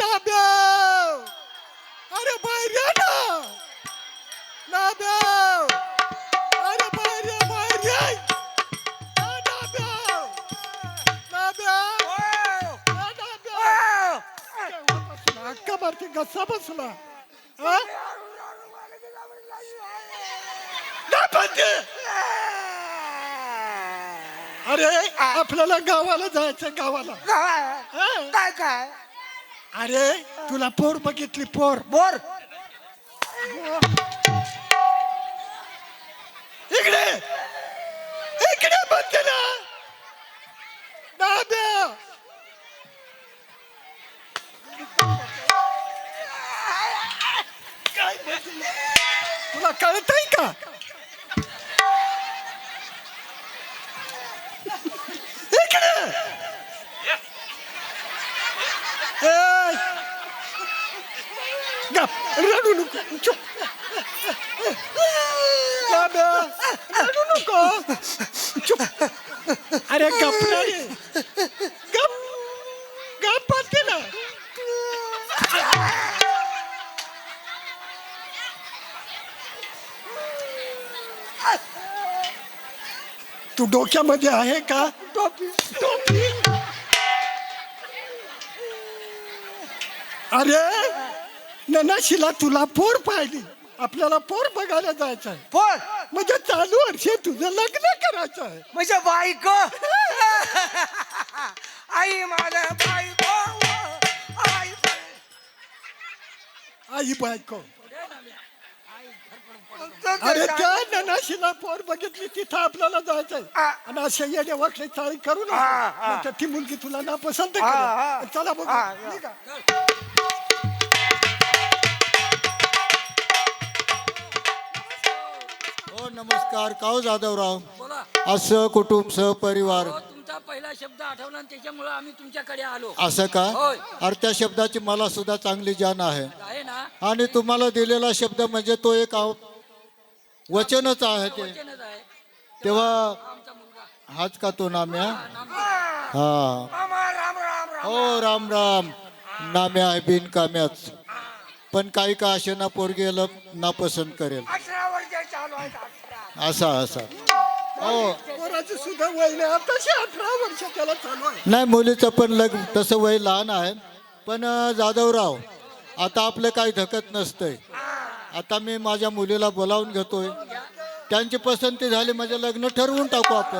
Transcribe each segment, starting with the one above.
नाब्या अरे बाहेर या ना! नाब्या! अरे बाहेर या बाहेर या आ, नाब्या! नाब्या! आ, नाब्या! केव्हापासून हक्का मारते घसा बसला. हा? नाही. अरे आपल्याला गावाला जायचं गावाला. हा? काय काय? अरे तुला पोर बघितली पोर. बोर. इकडे. इकडे म्हणते ना दाद्या काय म्हणते? तुला कळतय का इकडे ए, गप, रडू नको चुप दादा रडू नको चुप अरे गप गप तू डोक्यामध्ये आहे का? टोपी. टोपी अरे ननाशिला तुला पोर पाहिली. आपल्याला पोर बघायला जायचं आहे बोर म्हणजे चालू वर्षी तुझं लग्न करायचं आहे म्हणजे बायको? आई माझ्या बायको आई आई बायको अरे त्या ननाशीला पोर बघितली तिथं आपल्याला जायचंय. आणि अशा येणे वाटले चाळी करू. नका. ती मुलगी तुला ना पसंत. चला बघू. हो नमस्कार. काव जाधवराव? असं कुटुंब सहपरिवार. पहिला शब्द आठवला आणि त्याच्यामुळे आम्ही तुमच्याकडे आलो. असं का? होय. अरे त्या शब्दाची मला सुद्धा चांगली जाण आहे. आहे ना? आणि तुम्हाला दिलेला शब्द म्हणजे तो एक आव- वचनच आहे ते. वचनच आहे. तेव्हा आमचा मुलगा. हाच का तो नाम्या नाम- हा. हो राम राम. नाम्या आहे बिनकाम्याच. पण काही का असे ना पोरगेला ना पसंत करेल. अठरा वर्ष चालू आहेत अठरा. असा असा. हो. पोराची सुद्धा वय नाही आताशी अठरा वर्ष त्याला चालू आहे. नाही मुलीचं पण लग्न तसं वय लहान आहे. पण अं, जाधवराव आता आपलं काही धकत नसतंय. आता मी माझ्या मुलीला बोलावून घेतोय. त्यांची पसंती झाली म्हणजे लग्न ठरवून टाकू आपण.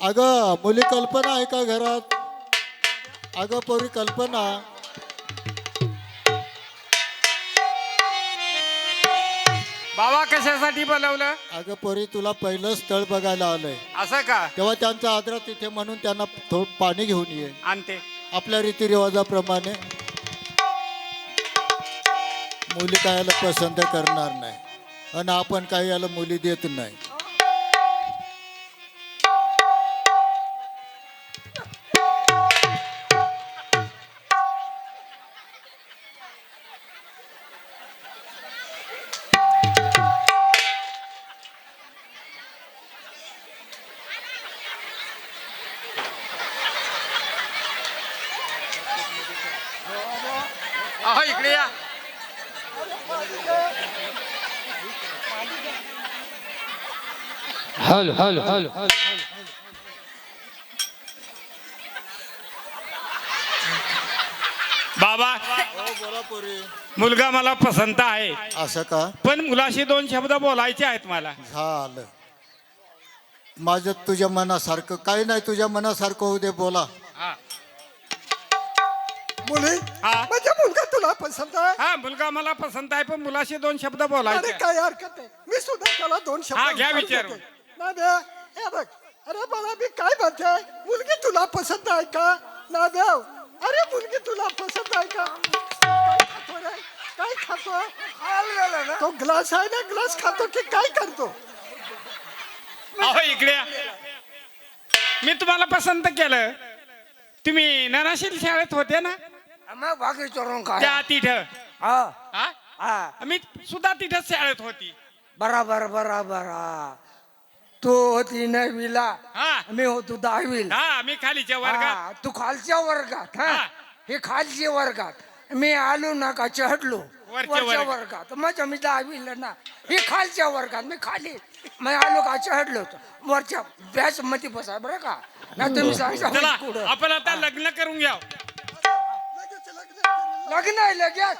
अगं मुली कल्पना आहे का घरात? अगं पोरी कल्पना. बाबा कशासाठी बोलवलं? अगं पोरी तुला पहिलं स्थळ बघायला आलंय. असं का? तेव्हा त्यांचा आदर तिथे म्हणून त्यांना थोडं पाणी घेऊन ये. आणते. आपल्या रीतिरिवाजाप्रमाणे. मुली काय याला पसंत करणार नाही. आणि आपण काही याला मुली देत नाही. अहो इकडे या. हल हल हल हल. बाबा बोला पोरी मुलगा मला पसंत आहे. असं का? पण मुलाशी दोन शब्द बोलायचे आहेत मला. झालं. माझं तुझ्या मनासारखं काही नाही तुझ्या मनासारखं होऊ दे बोला. हा. मुली हा. माझा मुलगा तुला पसंत आहे. हा मुलगा मला पसंत आहे पण मुलाशी दोन शब्द अरे बोलायचे. काय हरकत नाही. मी सुद्धा त्याला दोन शब्द घ्या विचारून विचारून. नाद्या हे बघ. अरे मला मी काय म्हणते? मुलगी तुला पसंत आहे का? नाद्या अरे मुलगी तुला पसंत आहे का? काय खातो रे? काय खातो ना तो ग्लास आहे ना ग्लास खातो की काय करतो? अहो इकडे या. मी तुम्हाला पसंत केलं. तुम्ही ननाशील शाळेत होते ना? मग बाकी चोरून त्या तिथं. हा. हा? हा. मी सुद्धा तिथंच शाळेत होती. बराबर बराबर हा. तू होती नववीला हा. मी होतो दहावीला. हा मी खालीच्या वर्गात. हा, तू खालच्या वर्गात हा? हा. हे खालच्या वर्गात. मी आलो ना का चढलो? वरच्या वरच्या वर्गात. वर्गात. माझ्या मी दहावीला ना. हे खालच्या वर्गात मी खाली. मी आलो का चढलो होतो. वरच्या बॅच मध्ये बसा बरं का. ना तुम्ही सांगता चला कुठं आपण आता लग्न करून घ्या लग्न करेल. लग्न आहे लगेच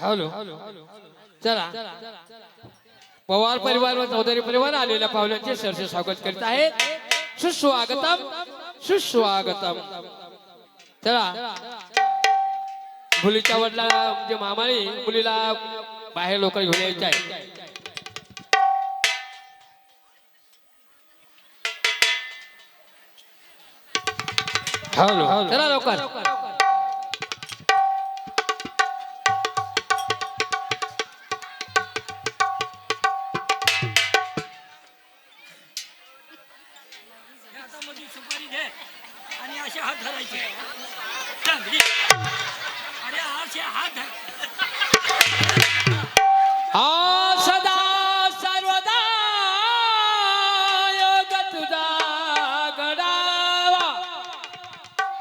हॅलो. चला. पवार परिवार व चौधरी परिवार आलेल्या पाहुण्यांचे सरसे स्वागत करीत आहेत. सुस्वागतम. सुस्वागतम. चला. मुलीच्या वडिलाला म्हणजे मामाळी मुलीला बाहेर लोक घेऊन यायचे आहे. हॅलो. चला लवकर.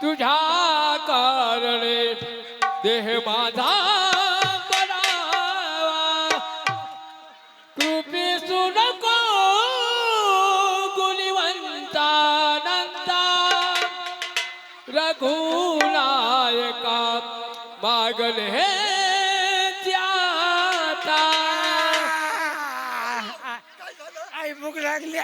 तुझ्या कारणे देह माझा पडावा. कृपेसु नको गुणवंता नंदा रघुनायका मागल हे त्याता. आई भूक लागली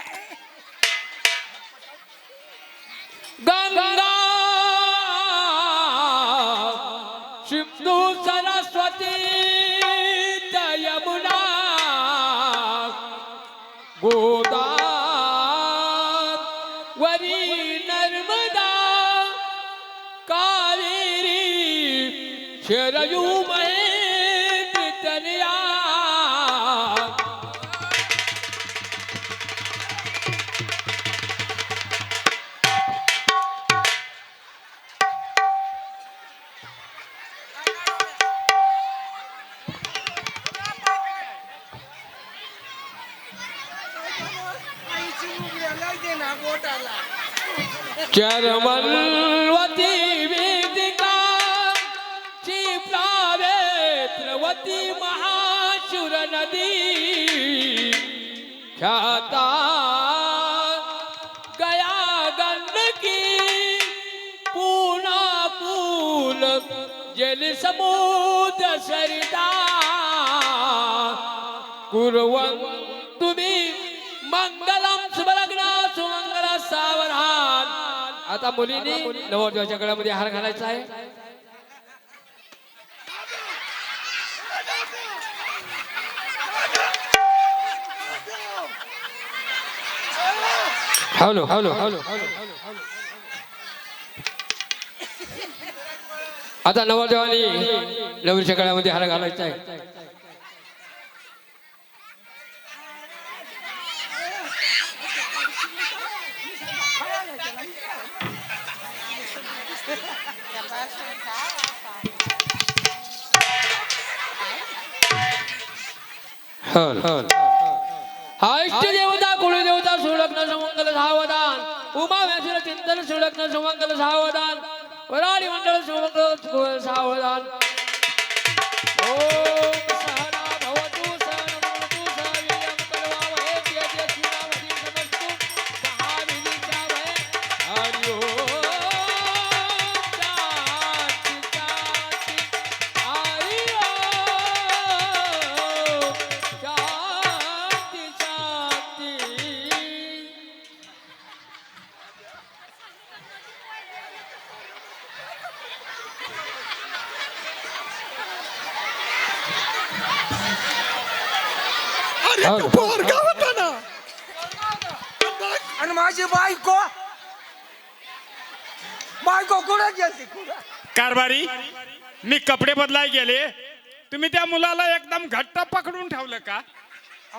ખેરયું મહેન્દ્ર તનયા ચરમન વતી चिप्लावेत्रवती महाशुर नदी ख्याता गया गंडकी पूना पूल जल समुद्र सरिता। कुर्वन् तुम्ही मंगलम शुभलग्न सुमंगल सावधान। आता मुलींनी नवरदेवाच्या गळ्यामध्ये हार घालायचा आहे. हॅलो हॅलो हॅलो आता नवरदेवानी नवरीच्या काळामध्ये हार घालायचा आहे. हाय इष्ट सुलग्न सुमंगल सावधान. उमा व्यासुर चिंतन सुलग्न सुमंगल सावधान. वराडी मंडळ सुमंगल सावधान. ओम तो पोरगा होता ना. आणि माझी बायको. बायको कुठं गेली? कारभारी मी कपडे बदलाय गेले. तुम्ही त्या मुलाला एकदम घट्ट पकडून ठेवलं का?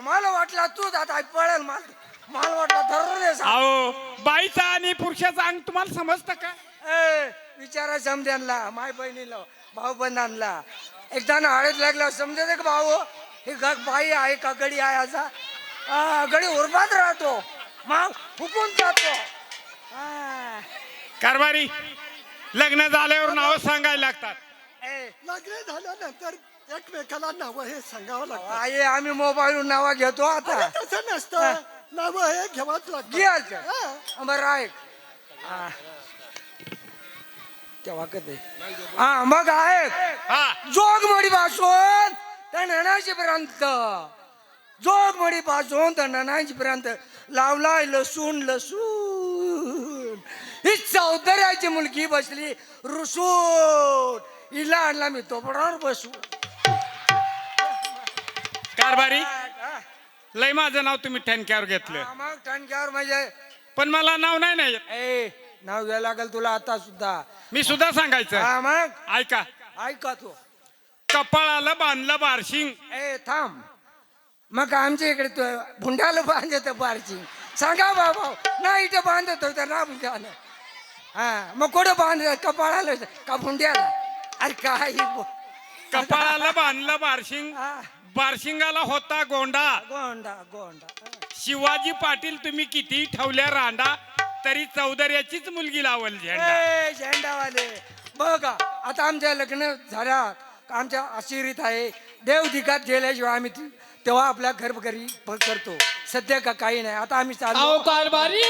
मला वाटलं तू आता पळेल माल. मला वाटलं धरून अहो बाईचा आणि पुरुषाचा अंग तुम्हाला समजतं का? ए, विचारा समद्यांना माय बहिणीला भाऊ बंधांना एकदा ना हळद लागला समजते का भाऊ? हे ग- बाई आहे का? गडी आहे असा? गडी उरबात राहतो. मग फुकून जातो. कारभारी लग्न झाल्यावर नाव सांगायला लागतात. ए, लग्न झाल्यानंतर एकमेकाला नावं हे सांगावं लागतं. आई आम्ही मोबाईलवर नावा घेतो आता. तसं नसतं. नावं हे घ्यावंच लागतं हा. बरं ऐक. हा. तेव्हा कधी? हा मग ऐक हा. जोगमडी पासून पर्यंत जोगमडी पासून तर पर्यंत लावलाय लसूण लसूण. ही चौधऱ्याची मुलगी बसली रुसून. हिला आणला मी तोपडावर बसू कारभारी लय माझं नाव तुम्ही ठणक्यावर घेतलं. हा, मग टणक्यावर म्हणजे? पण मला नाव नाही नाही येत. ए नाव घ्यायला लागेल तुला आता सुद्धा. मी सुद्धा सांगायचं. हा मग? ऐका. ऐका तू. कपाळाला बांधलं बारशिंग. ए थांब. मग आमच्या इकडे तो भुंडाला बांधत बारची सांगा बाबा नाही इथे बांधत होतं ना भुंड्याला हा मग कुठं बांध कपाळाला का भुंड्याला? अरे काय बो- कपाळाला बांधलं बारशिंग. बारशिंगाला होता गोंडा. गोंडा गोंडा. शिवाजी पाटील तुम्ही किती ठेवल्या रांडा तरी चौदर्याचीच मुलगी लावल झेंडा. ए झेंडावाले. बघा आता आमच्या लग्न झाल्या आमच्या आशिरीत आहे. देव दिगात गेल्याशिवाय आम्ही ती- तेव्हा आपल्या घर घरी प- करतो. सध्या का काही नाही. आता आम्ही चालू अहो कारभारी!